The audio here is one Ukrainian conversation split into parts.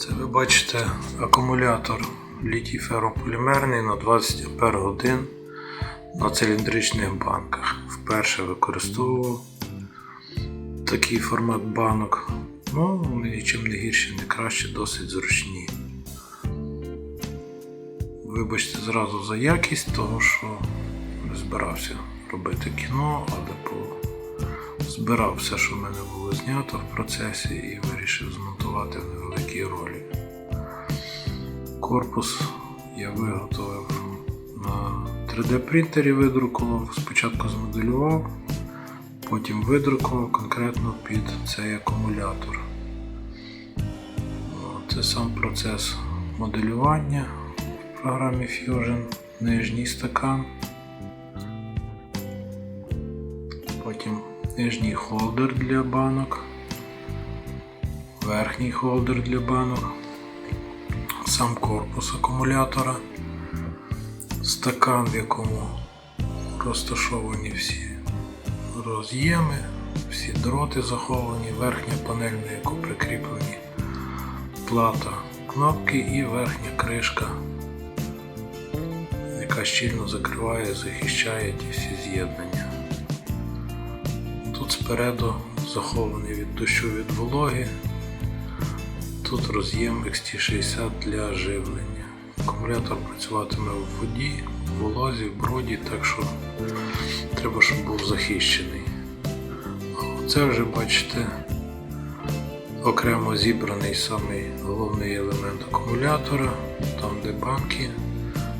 Це ви бачите акумулятор літій феррополімерний на 20 Ах на циліндричних банках. Вперше використовував такий формат банок. Ну, нічим не гірші, не краще, досить зручні. Вибачте зразу за якість, того що не збирався робити кіно, але по... збирав все, що в мене було знято в процесі, і вирішив змонтувати в невеликій ролі. Корпус я виготовив на 3D принтері, видрукував, спочатку змоделював, потім видрукував конкретно під цей акумулятор. Це сам процес моделювання в програмі Fusion, нижній стакан, потім нижній холдер для банок, верхній холдер для банок, сам корпус акумулятора, стакан, в якому розташовані всі роз'єми, всі дроти заховані, верхня панель, на яку прикріплені плата кнопки і верхня кришка, яка щільно закриває, захищає ті всі з'єднання. Тут спереду захований від дощу від вологи. Тут роз'єм XT60 для живлення. Акумулятор працюватиме в воді, в волозі, в броді, так що треба, щоб був захищений. Це вже бачите окремо зібраний самий головний елемент акумулятора, там де банки,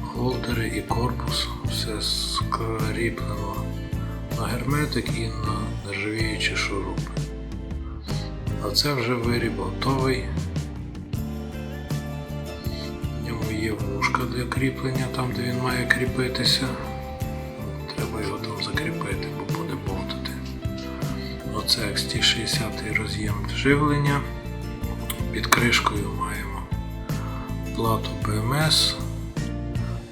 холдери і корпус, все скріплено на герметик і на нержавіючі шурупи. А це вже виріб готовий. В ньому є вушка для кріплення, там де він має кріпитися. Треба його там закріпити, бо буде бовтати. Оце XT60 роз'єм живлення. Під кришкою маємо плату BMS.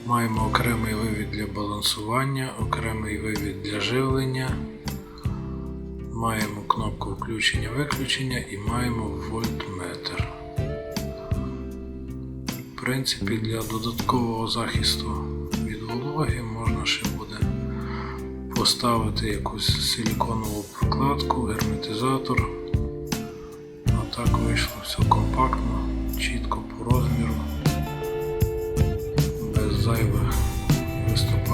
Маємо окремий вивід для балансування, окремий вивід для живлення. Маємо кнопку включення-виключення і маємо вольтметр. В принципі, для додаткового захисту від вологи можна ще буде поставити якусь силіконову прокладку, герметизатор. А так вийшло все компактно,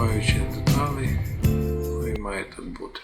без деталі. Ну і має так бути.